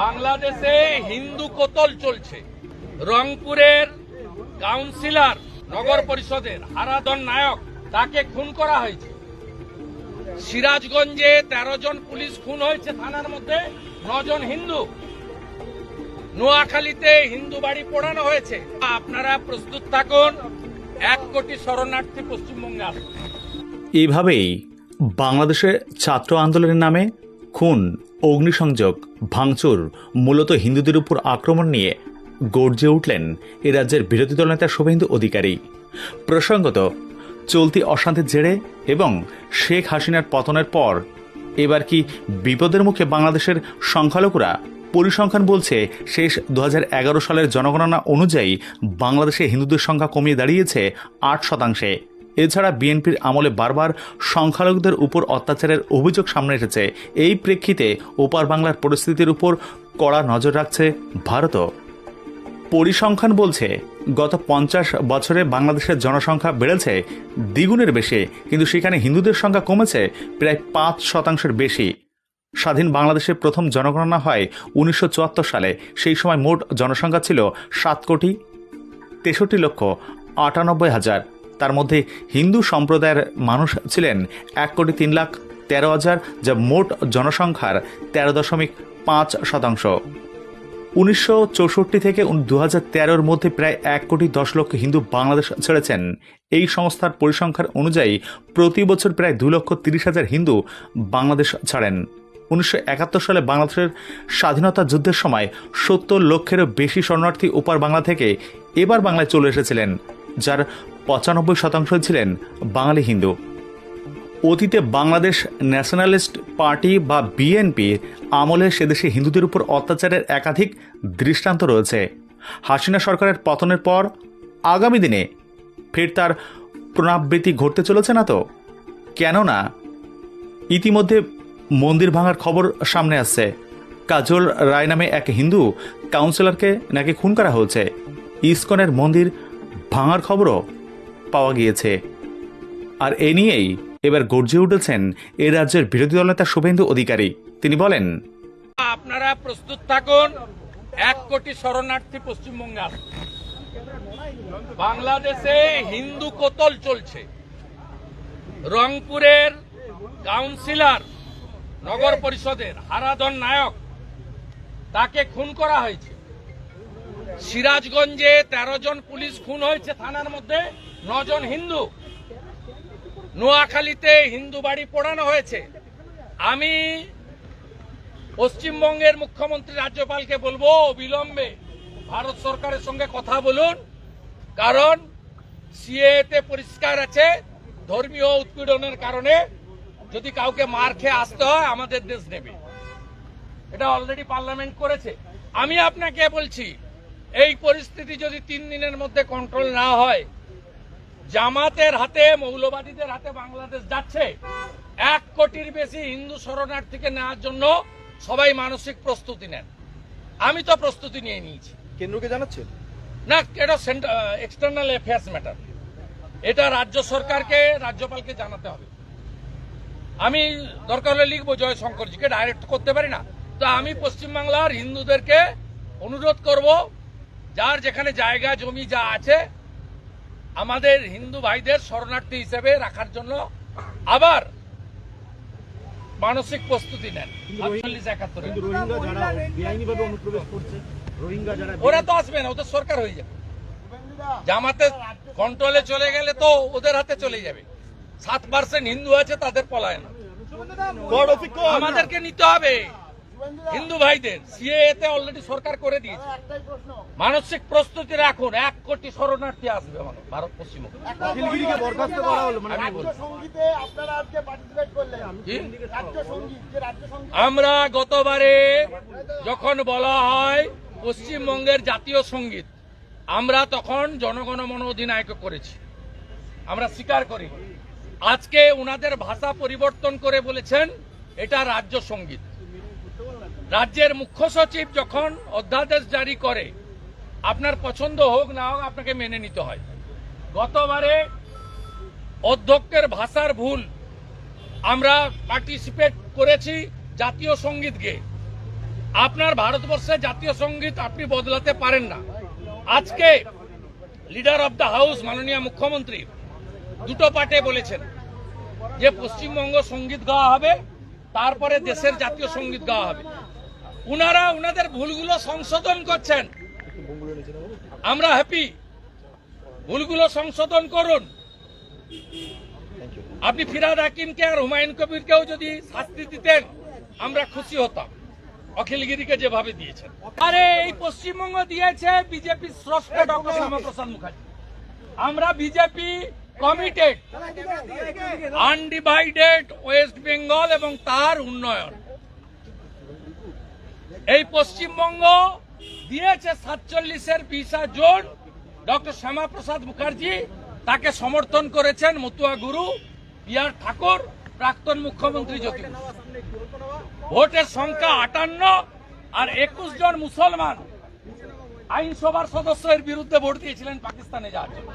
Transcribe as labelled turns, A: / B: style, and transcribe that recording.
A: বাংলাদেশে হিন্দু কোতল চলছে। রংপুরের কাউন্সিলর, নগর পরিষদের হারাধন নায়ক তাকে খুন করা হয়েছে। সিরাজগঞ্জে তেরো জন পুলিশ খুন হয়েছে থানার মধ্যে নজন হিন্দু। নোয়াখালীতে হিন্দু বাড়ি পোড়ানো হয়েছে। আপনারা প্রস্তুত থাকুন, এক কোটি শরণার্থী পশ্চিমবঙ্গে আসবে
B: এইভাবেই বাংলাদেশে ছাত্র আন্দোলনের নামে খুন অগ্নিসংযোগ, ভাঙচুর, মূলত হিন্দুদের উপর আক্রমণ নিয়ে গর্জে উঠলেন এ রাজ্যের বিরোধী দলনেতা শুভেন্দু অধিকারী। প্রসঙ্গত, চলতি অশান্তির জেরে এবং শেখ হাসিনার পতনের পর এবার কি বিপদের মুখে বাংলাদেশের সংখ্যালঘুরা পরিসংখ্যান বলছে শেষ দু হাজার এগারো সালের জনগণনা অনুযায়ী বাংলাদেশে হিন্দুদের সংখ্যা কমিয়ে দাঁড়িয়েছে আট শতাংশে। এছাড়া বিএনপির আমলে বারবার সংখ্যালঘুদের উপর অত্যাচারের অভিযোগ সামনে এসেছে। এই প্রেক্ষিতে ওপার বাংলার পরিস্থিতির উপর কড়া নজর রাখছে ভারতও। পরিসংখ্যান বলছে, গত পঞ্চাশ বছরে বাংলাদেশের জনসংখ্যা বেড়েছে দ্বিগুণের বেশি, কিন্তু সেখানে হিন্দুদের সংখ্যা কমেছে প্রায় পাঁচ শতাংশের বেশি। স্বাধীন বাংলাদেশের প্রথম জনগণনা হয় উনিশশো চুয়াত্তর সালে, সেই সময় মোট জনসংখ্যা ছিল সাত কোটি তেষট্টি লক্ষ আটানব্বই হাজার। তার মধ্যে হিন্দু সম্প্রদায়ের মানুষ ছিলেন এক কোটি তিন লাখ তেরো হাজার, যা মোট জনসংখ্যার তেরো দশমিক পাঁচ শতাংশ। উনিশশো চৌষট্টি থেকে দু হাজার মধ্যে প্রায় এক কোটি দশ লক্ষ হিন্দু বাংলাদেশ ছেড়েছেন। এই সংস্থার পরিসংখ্যান অনুযায়ী প্রতি বছর প্রায় দু লক্ষ তিরিশ হাজার হিন্দু বাংলাদেশ ছাড়েন। উনিশশো একাত্তর সালে বাংলাদেশের স্বাধীনতা যুদ্ধের সময় সত্তর লক্ষেরও বেশি শরণার্থী ওপার বাংলা থেকে এবার বাংলায় চলে এসেছিলেন, যার পঁচানব্বই শতাংশ ছিলেন বাঙালি হিন্দু। অতীতে বাংলাদেশ ন্যাশনালিস্ট পার্টি বা বিএনপি আমলে সেদেশে হিন্দুদের উপর অত্যাচারের একাধিক দৃষ্টান্ত রয়েছে। হাসিনা সরকারের পতনের পর আগামী দিনে ফের তার পুনরাবৃত্তি ঘটতে চলেছে না তো? কেননা ইতিমধ্যে মন্দির ভাঙার খবর সামনে আসছে। কাজল রায় নামে এক হিন্দু কাউন্সিলরকে নাকি খুন করা হয়েছে। ইসকনের মন্দির ভাঙার খবরও পাওয়া গিয়েছে। আর এ নিয়েই এবার গর্জে উঠেছেন এ রাজ্যের বিরোধী দলনেতা শুভেন্দু অধিকারী। তিনি বলেন,
A: আপনারা প্রস্তুত থাকুন, এক কোটি শরণার্থী পশ্চিমবঙ্গে আসবে বাংলাদেশে হিন্দু কোতল চলছে। রংপুরের কাউন্সিলর, নগর পরিষদের হারাধন নায়ক, তাকে খুন করা হয়েছে। সিরাজগঞ্জে তেরো জন পুলিশ খুন হয়েছে থানার মধ্যে নজন হিন্দু। নোয়াখালীতে হিন্দু বাড়ি পোড়ানো হয়েছে। আমি পশ্চিমবঙ্গের মুখ্যমন্ত্রী রাজ্যপালকে বলব, অবিলম্বে ভারত সরকারের সঙ্গে কথা বলুন, কারণ সিএতে পরিষ্কার আছে, ধর্মীয় উৎপীড়নের কারণে যদি কাউকে মার খেয়ে আসতে হয়, আমাদের দেশ নেবে। এটা অলরেডি পার্লামেন্ট করেছে। আমি আপনাকে বলছি এই পরিস্থিতি যদি তিন দিনের মধ্যে কন্ট্রোল না হয় জামাতের হাতে মৌলবাদীদের হাতে বাংলাদেশ যাচ্ছে এক কোটির বেশি হিন্দু শরণার্থীকে নেওয়ার জন্য সবাই মানসিক প্রস্তুতি নেন। আমি তো প্রস্তুতি নিয়ে নিয়েছি।
C: কেন্দ্রকে জানাচ্ছেন?
A: না এটা এক্সটার্নাল অ্যাফেয়ার্স ম্যাটার এটা রাজ্য সরকারকে রাজ্যপালকে জানাতে হবে। আমি দরকার হলে লিখব জয়শঙ্করজিকে ডাইরেক্ট করতে পারি না। তো আমি পশ্চিমবাংলার হিন্দুদেরকে অনুরোধ করব যার যেখানে জায়গা জমি যা আছে আমাদের হিন্দু ভাইদের শরণার্থী হিসেবে রাখার জন্য আবার মানসিক প্রস্তুতি নেন। আটচল্লিশ একাত্তরে।
C: কিন্তু রোহিঙ্গা যারা বেআইনিভাবে অনুপ্রবেশ করছে রোহিঙ্গা যারা
A: ওরা তো আসবে না ওদের সরকার হয়ে যাবে। জামাতে কন্ট্রোলে চলে গেলে তো ওদের হাতে চলে যাবে। সাত পার্সেন্ট হিন্দু আছে তাদের পলায়ন আমাদেরকে নিতে হবে। হিন্দু ভাইদের সিএ তে অলরেডি সরকার করে দিয়েছে। মানসিক প্রস্তুতি রাখুন এক কোটি শরণার্থী আসবে আমাদের ভারত পশ্চিমবঙ্গ।
C: শিলিগুড়িকে বরখাস্ত করা হলো মানে
A: আমি বলছি।
D: সঙ্গীতে আপনারা আজকে পার্টিসিপেট করলেন।
A: কি?
D: রাজ্য সংগীত যে রাজ্য সংগীত।
A: আমরা গতবারে যখন বলা হয় পশ্চিমবঙ্গের জাতীয় সংগীত আমরা তখন জনগণমন অধিনায়ক করেছি। আমরা স্বীকার করি। আজকে ওনাদের ভাষা পরিবর্তন করে বলেছেন এটা রাজ্য সংগীত। রাজ্যের মুখ্য সচিব যখন অধ্যাদেশ জারি করে, আপনার পছন্দ হোক না হোক আপনাকে মেনে নিতে হয়। গতবারে অধ্যক্ষের ভাষার ভুল আমরা পার্টিসিপেট করেছি জাতীয় সংগীত গেয়ে আপনার ভারতবর্ষের জাতীয় সংগীত আপনি বদলাতে পারেন না। আজকে লিডার অব দ্য হাউস মাননীয় মুখ্যমন্ত্রী দুটো পার্টে বলেছেন যে পশ্চিমবঙ্গ সংগীত গাওয়া হবে, তারপরে দেশের জাতীয় সংগীত গাওয়া হবে। উনারা উনাদের ভুলগুলো সংশোধন করছেন। আমরা হ্যাপি ভুলগুলো সংশোধন করুন। আপনি ফিরাদ হাকিমকে আর হুমায়ুন কবিরকেও যদি শাস্তি দিতেন আমরা খুশি হতাম। অখিলগিরিকে যেভাবে দিয়েছেন। আরে এই পশ্চিমবঙ্গ দিয়েছে বিজেপি স্রষ্টা ডক্টর শ্যামাপ্রসাদ মুখার্জি। আমরা BJP committed undivided West Bengal এবং তার উন্নয়ন। এই পশ্চিমবঙ্গ দিয়েছে সাতচল্লিশের বিশা জোন ডক্টর শ্যামাপ্রসাদ মুখার্জি তাকে সমর্থন করেছেন মতুয়া গুরু বিআর ঠাকুর, প্রাক্তন মুখ্যমন্ত্রী জ্যোতি। ভোটের সংখ্যা আটান্ন আর একুশ জন মুসলমান। আইনসভার সদস্যের বিরুদ্ধে ভোট দিয়েছিলেন পাকিস্তানে যাওয়ার জন্য।